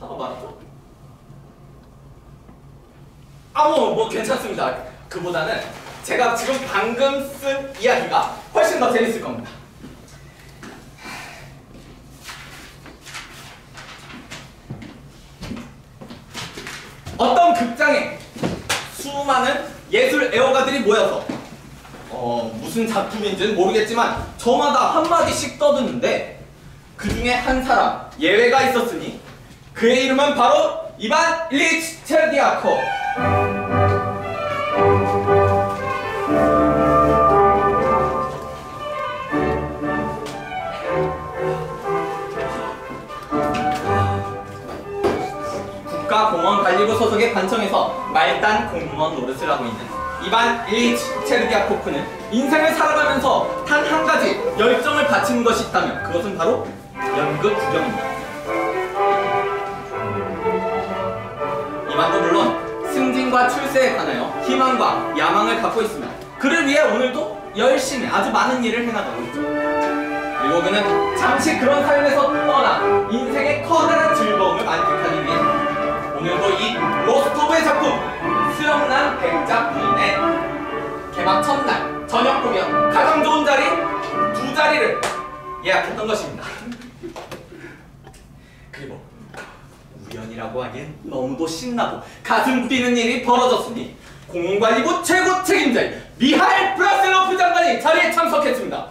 하다가 말았죠? 아, 뭐, 뭐 괜찮습니다. 그보다는 제가 지금 방금 쓴 이야기가 훨씬 더 재밌을 겁니다. 어떤 극장에 수많은 예술 애호가들이 모여서 어, 무슨 작품인지는 모르겠지만 저마다 한마디씩 떠드는데 그 중에 한 사람 예외가 있었으니 그의 이름은 바로 이반 일리치 체르디아코 국가공원관리부 소속의 관청에서 말단 공무원 노릇을 하고 있는 이반 일리치 체르디아코프는 인생을 살아가면서 단 한 가지 열정을 바치는 것이 있다면 그것은 바로 연극 구경입니다. 승진과 출세에 관하여 희망과 야망을 갖고 있으며 그를 위해 오늘도 열심히 아주 많은 일을 해나가고 있죠. 그리고 그는 잠시 그런 삶에서 떠나 인생의 커다란 즐거움을 만끽하기 위해 오늘도 이 로스토브의 작품 수영난 백작 부인의 개막 첫날 저녁 공연 가장 좋은 자리 두 자리를 예약했던 것입니다. 그리고 우연이라고 하기엔 너무도 신나고 가슴 뛰는 일이 벌어졌으니 공원관리부 최고 책임자인 미하일 브라셀로프 장관이 자리에 참석했습니다.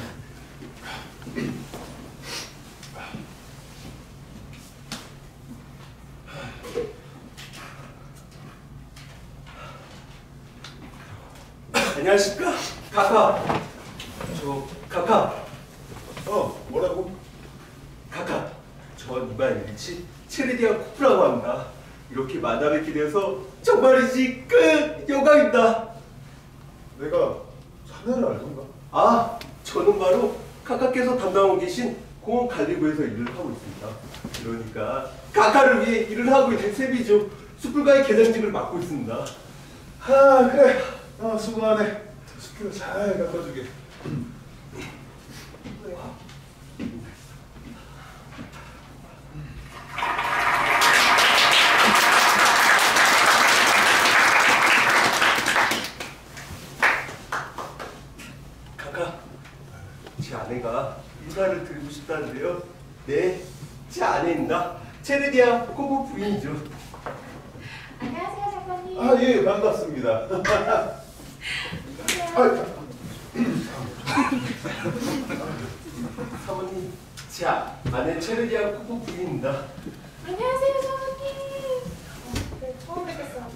셈이죠. 숯불가의 계장직을 맡고 있습니다. 아, 그래. 아, 수고하네. 숙회를 잘 갖다 주게. 카카, 제 아내가 인사를 드리고 싶다는데요. 네, 제 아내입니다. 체르디아 코브 부인이죠. 안녕하세요, 작가님. 아, 예, 반갑습니다. 아, 사모님, 제 아내 체르디아 코브 부인입니다. 안녕하세요, 사모님. 어, 네, 처음 뵙겠어요.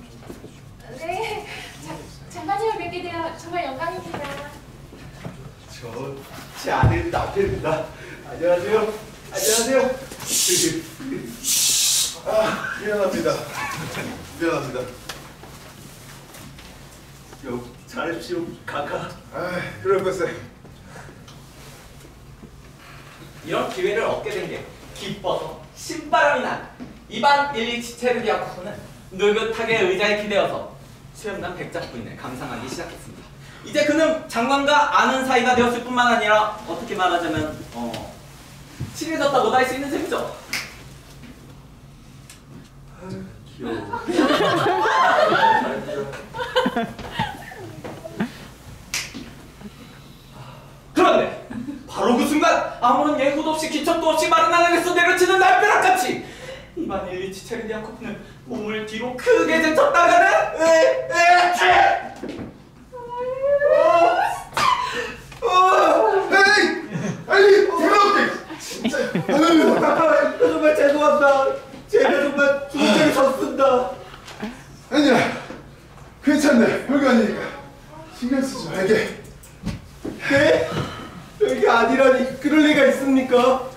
네, 자, 장관님을 뵙게 되어 정말 영광입니다. 저, 제 아내 남편입니다. 안녕하세요. 안녕하세요. 아, 미안합니다. 미안합니다. 여, 잘하십시오, 카카. 아, 그럴 것에. 이런 기회를 얻게 된 게 기뻐서 신바람이 난 이반 일리치 체르디아코프는 느긋하게 의자에 기대어서 수염난 백작 부인을 감상하기 시작했습니다. 이제 그는 장관과 아는 사이가 되었을 뿐만 아니라 어떻게 말하자면 어, 친해졌다고도 할수 있는 셈이죠. 귀여워. 그런데 바로 그 순간 아무런 예고도 없이 기척도 없이 마른 하늘에서 내려치는 날벼락같이 이반 일리치 체르디아코프는 몸을 뒤로 크게 제쳤다가는 에이! 아니, 대박대! 진짜. 아유, 카카, 정말 죄송합니다. 제가 정말 중죄를 졌습니다. 아니야. 괜찮네. 별거 아니니까. 신경 쓰지 말게. 네? 여기 아니라니 그럴 리가 있습니까?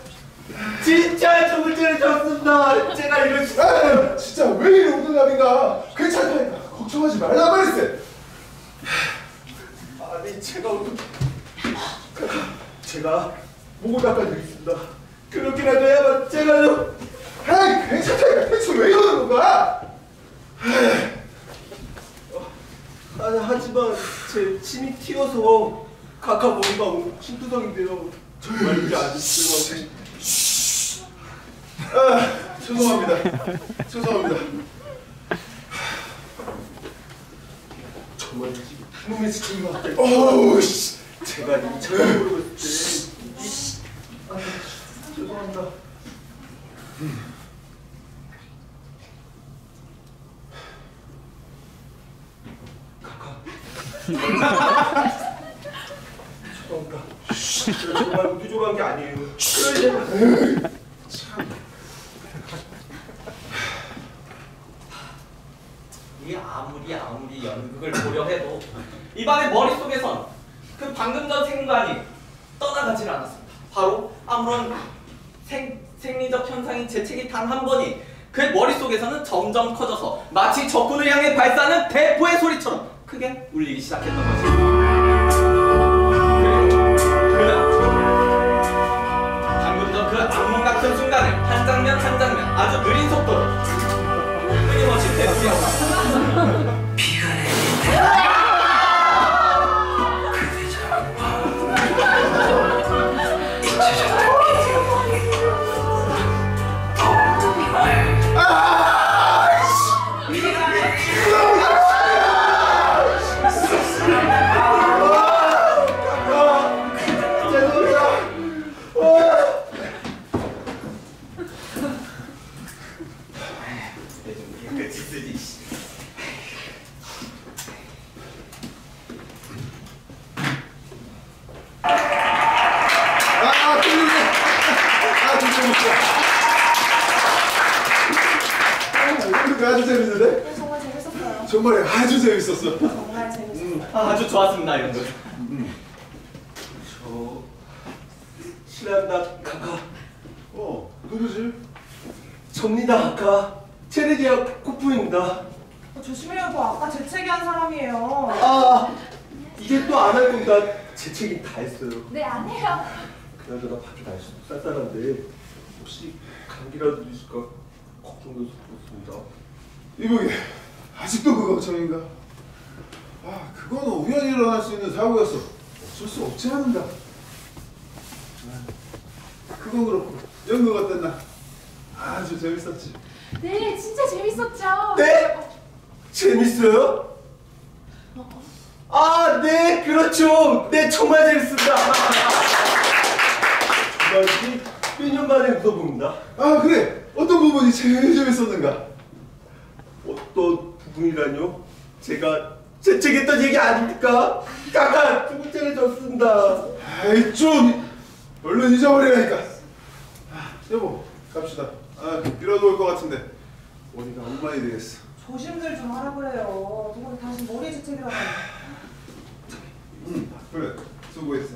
진짜 죽을 죄를 졌습니다. 제가 이럴 수 아, 진짜 왜 이리 괜찮다니까 걱정하지 말라 말했어. 아니 제가 어떻게 제가 목을 닦아드리겠습니다. 그렇게라도 해야만 제가 좀 에이, 괜찮다니까 대체 왜 이러는 건가? 아, 하지만 제 침이 튀어서 카카 머리가 흰투성인데요. 정말 이게 아쉽더라고요. 아, 죄송합니다. 죄송합니다. 정말 놈의 지킨 것 같아요. 어우 씨. 제가 이 처음 모르고 때. 아, 죄송합니다. 카카. 죄송합니다. 정말 우주조한 게 아니에요. 그래 이 아무리 아무리 연극을 보려 해도 이방의 머릿속에선 그 방금 전 생관이 떠나가질 않았습니다. 바로 아무런 생, 생리적 현상인 재채기 단 한 번이 그의 머릿속에서는 점점 커져서 마치 적군을 향해 발사하는 대포의 소리처럼 크게 울리기 시작했던 그는 방금 전그 아주 느린 속도로 끊임없이 되풀이하고 끝이 재밌는데? 네, 정말 재밌었어요. 정말 아주 재밌었어. 정말 재밌었어요. 아, 아주 좋았습니다, 이런 거. 저 실한다 카카. 어, 누구지? 접니다 카카. 체르디아 코프입니다. 어, 조심해요. 그 아까 재채기한 사람이에요. 아 이제 또안 할 겁니다. 제 책임 다 했어요. 네, 안 해요. 그나저나 밖에 날씨도 쌀쌀한데 혹시 감기라도 드실까 걱정돼서 그렇습니다. 이보게 아직도 그 걱정인가? 아, 그건 우연히 일어날 수 있는 사고였어. 어쩔 수 없지 않은가? 아, 그건 그렇고 연극 어땠나? 아주 재밌었지. 네, 진짜 재밌었죠. 네? 재밌어요? 아, 네, 그렇죠. 네, 정말 재밌습니다. 정말 몇년 만에 웃어봅니다. 아 그래 어떤 부분이 제일 재밌었는가? 어떤 부분이라뇨? 제가 재채기했던 얘기 아닙니까? 까까 두 번째를 졌습니다. 아이 좀 얼른 잊어버리라니까. 아, 여보 갑시다. 아 비라도 올 것 같은데 어디가 엉망이 되겠어. 조심들 좀 하라 그래요. 누가 다시 머리에 재채기라고. 응 그래 수고했어.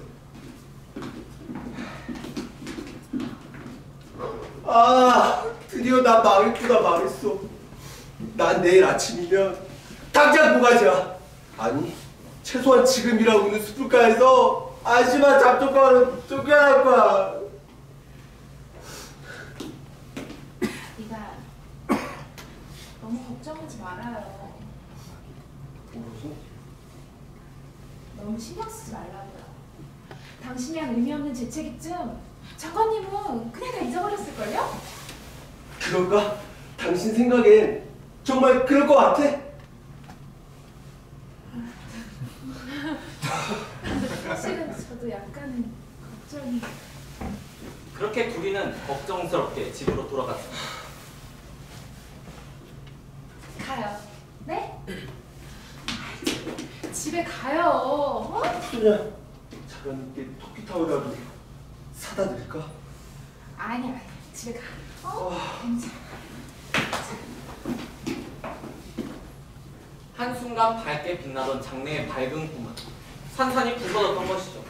아, 드디어 나 망했구나 망했어. 난 내일 아침이면 당장 고가자. 아니, 최소한 지금이라고는 숯불가에서 아시마 잡초가는 쫓겨날 거야. 네가 너무 걱정하지 말아요. 너무 신경 쓰지 말라고요. 당신이 한 의미 없는 재채기쯤 장관님은 그냥 다 잊어버렸을걸요? 그런가? 당신 생각엔 정말 그럴 것 같아? 사실은 저도 약간은 걱정이. 그렇게 둘이는 걱정스럽게 집으로 돌아갔습니다. 가요. 네? 아이, 집에 가요. 어? 그냥 작가님께 토끼타올이라도 밝게 빛나던 장래의 밝은 꿈은 산산이 부서졌던 것이죠.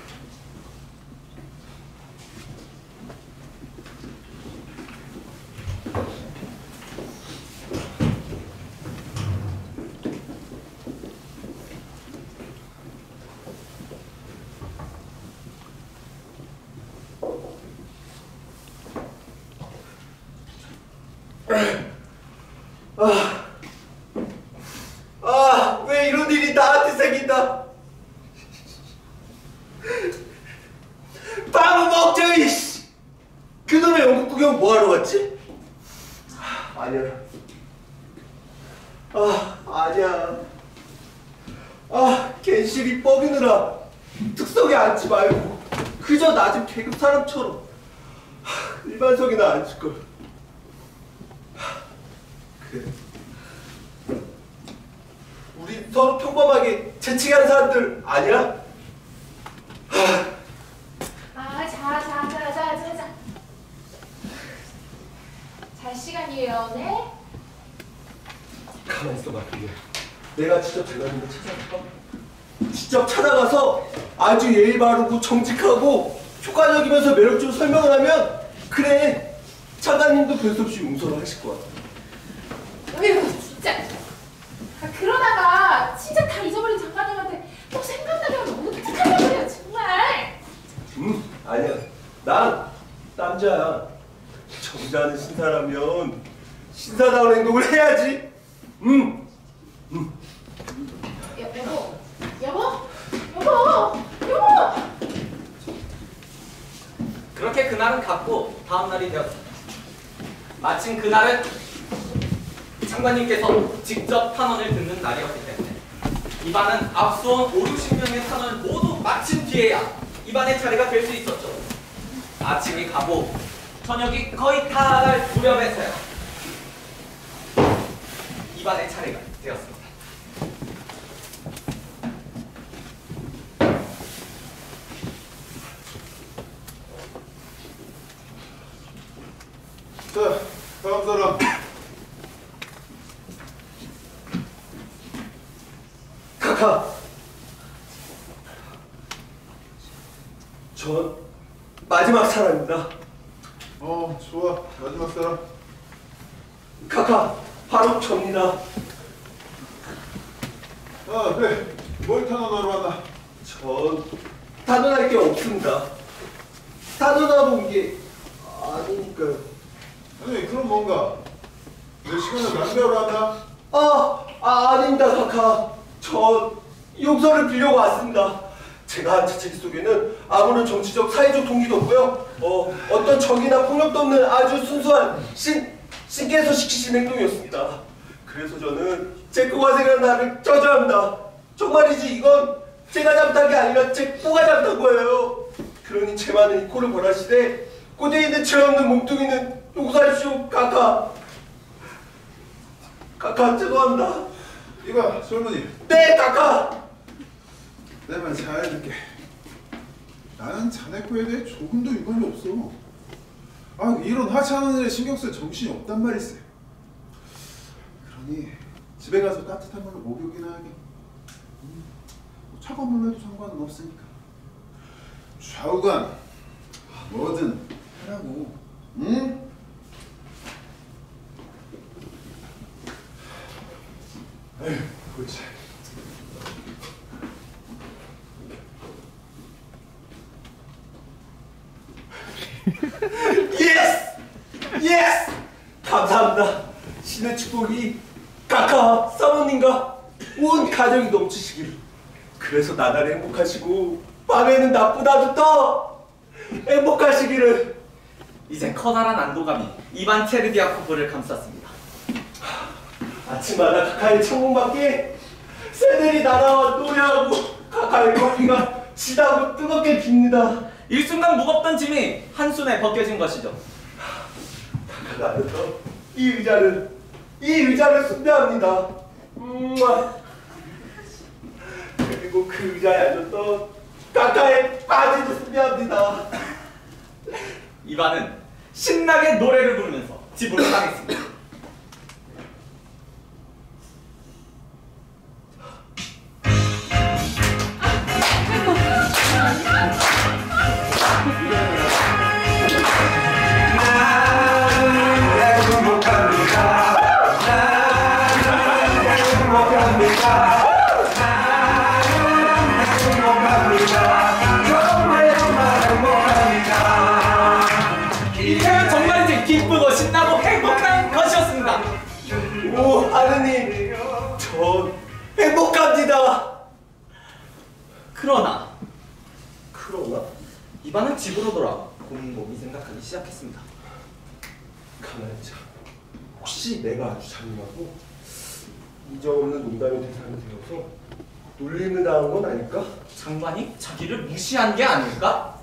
아. 내가 직접 대관님을 찾아갈까? 직접 찾아가서 아주 예의 바르고 정직하고 효과적이면서 매력적으로 설명을 하면 그래 차관님도 별수 없이 용서를 하실 거야 어휴, 진짜. 아, 그러다가 진짜 다 잊어버린 장관님한테 또 생각나게 하면 어떡하려고요, 정말. 음 아니야 난 남자야 정자는 신사라면 신사다운 행동을 해야지 음 여, 여보, 여보, 여보, 여보. 그날은 갔고 다음 날이 되었습니다. 마침 그날은 장관님께서 직접 탄원을 듣는 날이었기 때문에 이반은 앞서온 5, 60명의 탄원을 모두 마친 뒤에야 이반의 차례가 될 수 있었죠. 아침이 가고 저녁이 거의 다갈 무렵에서야 이반의 차례가 되었습니다. 자, 다음 사람. 카카 전 마지막 사람입니다 어, 좋아. 마지막 사람. 카카 바로 접니다 아, 그래. 뭘 탄원하러 왔나? 전 단언할 게 없습니다. 온게 아니니까요. 아니, 그럼 뭔가 내 시간을 낭비하러 왔나? 아, 아 아닙니다, 카카. 전 용서를 빌려고 왔습니다. 제가 한 재채기 속에는 아무런 정치적, 사회적 동기도 없고요. 어, 어떤 정의나 폭력도 없는 아주 순수한 신, 신께서 시키신 행동이었습니다. 그래서 저는 제 꼬가 생각 나를 저주합니다. 정말이지 이건 제가 잘못한 게 아니라 제 꼬가 잘못한 거예요. 그러니 제 많은 이 코를 벌하시되 고대에 있는 죄 없는 몸뚱이는 용서하십시오, 카카. 카카 죄송합니다. 이봐, 솔무니. 네, 카카. 내말 잘 듣게. 나는 자네 거에 대해 조금도 유감이 없어. 아, 이런 하찮은 일에 신경 쓸 정신이 없단 말이세. 그러니 집에 가서 따뜻한 걸로 목욕이나 하게. 음, 뭐 차가운 물로 해도 상관은 없으니까. 좌우간 뭐든 하라고. 응? 예스! 예스! 감사합니다. 신의 축복이 카카 사모님과 온 가정이 넘치시길. 그래서 나날이 행복하시고 밤에는 나보다도 더 행복하시기를. 이제 커다란 안도감이 이반 체르디아코프를 감쌌습니다. 아침마다 카카의 창문 밖에 새들이 날아와 노래하고 카카의 커피가 지다고 뜨겁게 빕니다. 일순간 무겁던 짐이 한순에 벗겨진 것이죠. 카카가 이 의자를 이 의자를 숭배합니다. 음아. 그리고 그 의자에 앉았던 카카의 바지도 숭배합니다. 이반은 신나게 노래를 부르면서 집으로 향했습니다. 하느님, 전 행복합니다. 그러나 이반은 집으로 돌아와 곰곰이 생각하기 시작했습니다. 가만히 자. 혹시 내가 아주 잔인하고 인정 없는 농담의 대상이 되어서 놀림을 당한 건 아닐까? 장관이 자기를 무시한 게 아닐까?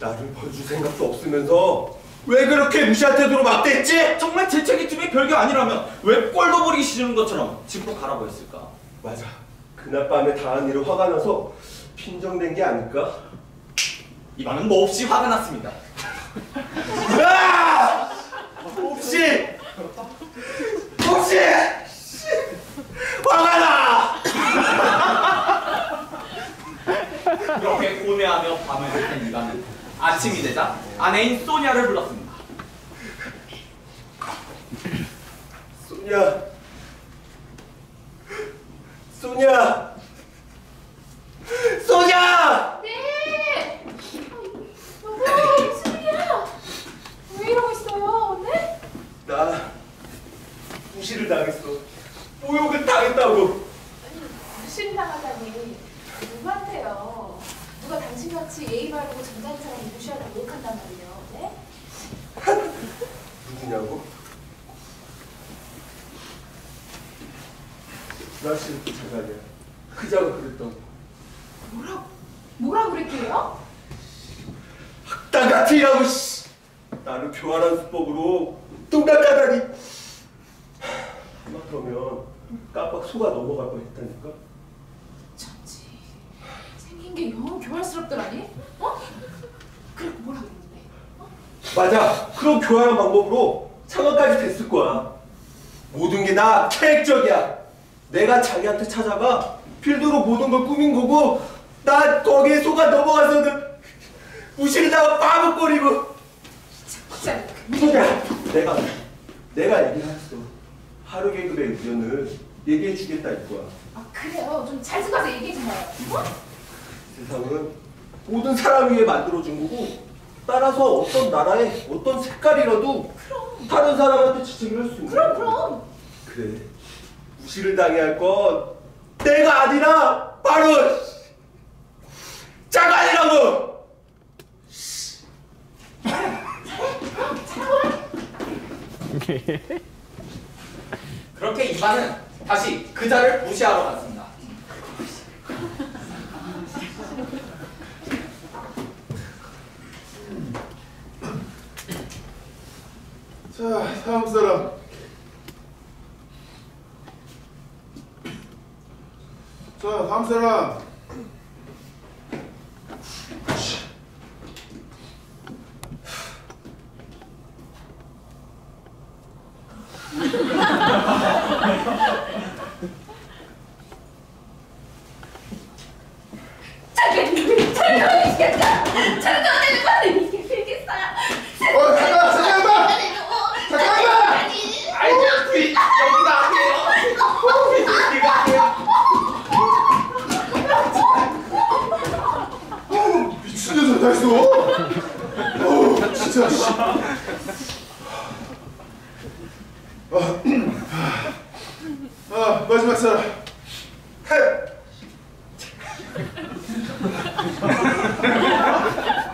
나를 벌줄 생각도 없으면서 왜 그렇게 무시한 태도로 막대했지? 정말 재채기 틈이 별게 아니라면 왜 꼴도 보기 싫은 것처럼 집으로 가라고 했을까? 맞아. 그날 밤에 당한 일을 화가 나서 핀정된 게 아닐까? 이반은 몹시 화가 났습니다. 아! 혹시 혹시 화가 나! 그렇게 고뇌하며 밤을 보낸 이반은 아침이 되자 아내인 소냐를 불렀습니다. 소냐 소냐 소냐! 네! 여보, 무슨 일이야? 왜 이러고 있어요? 네? 나 무시를 당했어. 모욕을 당했다고. 무시를 당하다니 누구한테요? 누가 당신같이 예의 바르고 점잖은 사람을 무시하고 욕한단 말이에요? 네? 누구냐고? 나씨 장난이야. 그자가 그랬다고. 뭐라, 뭐라 그랬게요? 나 같으라고 씨. 나를 교활한 수법으로 뚱닥하다니. 아마 그러면 깜빡 속아 넘어갈 뻔했다니까. 참지 생긴 게 영 교활스럽더라니? 어? 그래 뭐라 그랬는데? 어? 맞아. 그런 교활한 방법으로 창업까지 됐을 거야. 모든 게 다 계획적이야. 내가 자기한테 찾아가 필드로 모든 걸 꾸민 거고 나 거기에 속아 넘어가서는 무시를 당하고 바보거리고 진짜 소냐 내가 내가 얘기했어. 하루 계급의 의견을 얘기해 주겠다 이거야. 아 그래요 좀잘 들어가서 얘기해 좀 봐요 어? 세상은 모든 사람 위해 만들어준 거고 따라서 어떤 나라의 어떤 색깔이라도 다른 사람한테 지적을 할수 있는 그럼. 그럼 그래 무시를 당해야 할 건 내가 아니라 바로 장관이라고 그렇게 이반은 다시 그자를 무시하러 갔습니다. 자, 다음 사람. 자, 다음 사람. 잠깐 잠깐 미치겠다 잠깐 내가 빨리 이게 되겠어요 어, 잠깐, 잠깐만. 잠깐만. 아이고, 여기가 아니에요. 여기가 아니에요. 어우, 미친 녀석 다 있어. 어우, 진짜. 씨. 아, 아, 마지막 사람.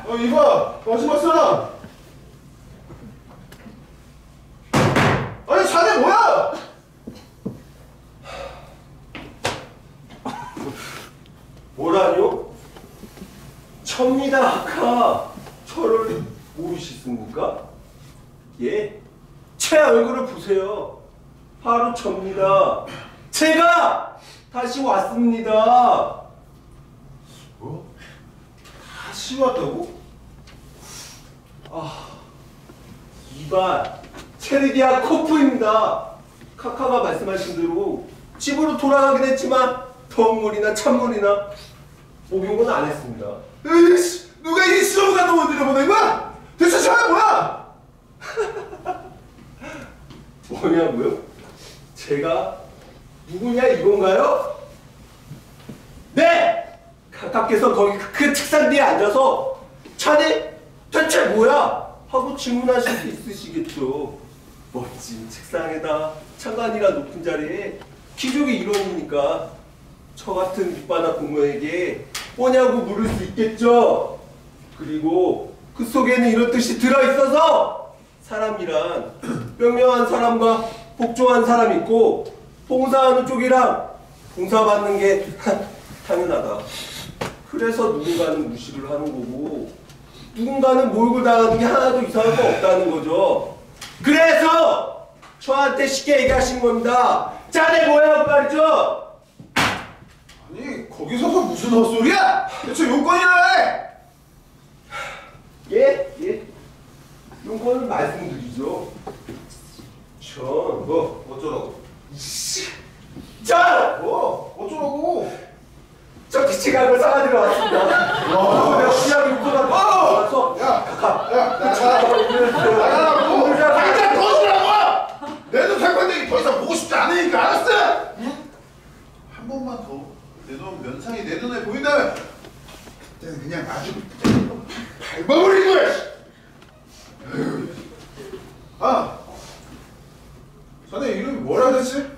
어, 이봐, 마지막 사람. 아니, 자네 뭐야? 뭐라뇨? 접니다 아까 저를 모르시습니까? 예? 제 얼굴을 보세요 바로 접니다 제가 다시 왔습니다 뭐? 다시 왔다고? 이반 체르디아 코프입니다. 카카가 말씀하신 대로 집으로 돌아가긴 했지만 덤물이나 찬물이나 목욕은 안 했습니다. 에이씨, 누가 이 시험가 놈을 들여 보낸 거야? 대체 저야 뭐야? 뭐냐고요? 제가 누구냐 이건가요? 네! 카카께서 거기 그 책상 뒤에 앉아서 자네 대체 뭐야? 하고 질문하실 수 있으시겠죠. 멋진 책상에다 창간이란 높은 자리에 귀족의 일원이니까 저 같은 밑바닥 공무원에게 뭐냐고 물을 수 있겠죠. 그리고 그 속에는 이런 뜻이 들어있어서 사람이란 명령한 사람과 복종한 사람이 있고 봉사하는 쪽이랑 봉사받는 게 당연하다. 그래서 누군가는 무시를 하는 거고 누군가는 몰고 당하는 게 하나도 이상한 거 없다는 거죠. 그래서 저한테 쉽게 얘기하신 겁니다. 자네 뭐야 그 말이죠? 아니 거기 서서 무슨 헛소리야? 대체 요건이라 예? 예? 요거는 말씀드리죠. 전 뭐 어쩌라고? 자! 뭐? 걸 사가지러 왔습니다. 어, 내가 시작이 웃고가 와서 나가라고! 당장 더 주라고! 내돈 상관되기 더 이상 보고 싶지 않으니까 알았어? 응? 한 번만 더내눈 면상이 내 눈에 보인다면 그때는 그냥 아주 밟아버릴 거야! 씨. 에휴. 아! 자네 이름이 뭐라 그랬지?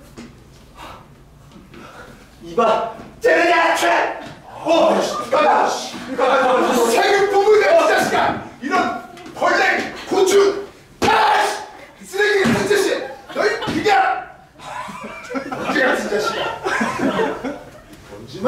이봐 쟤네야 쟤! 어! 가가! 가가! 세금 부부가 이 자식아! 이런 벌레, 곤충! 아이씨! 쓰레기 같은 자식! 너희 그냥! 어디 같은 자식아! 먼지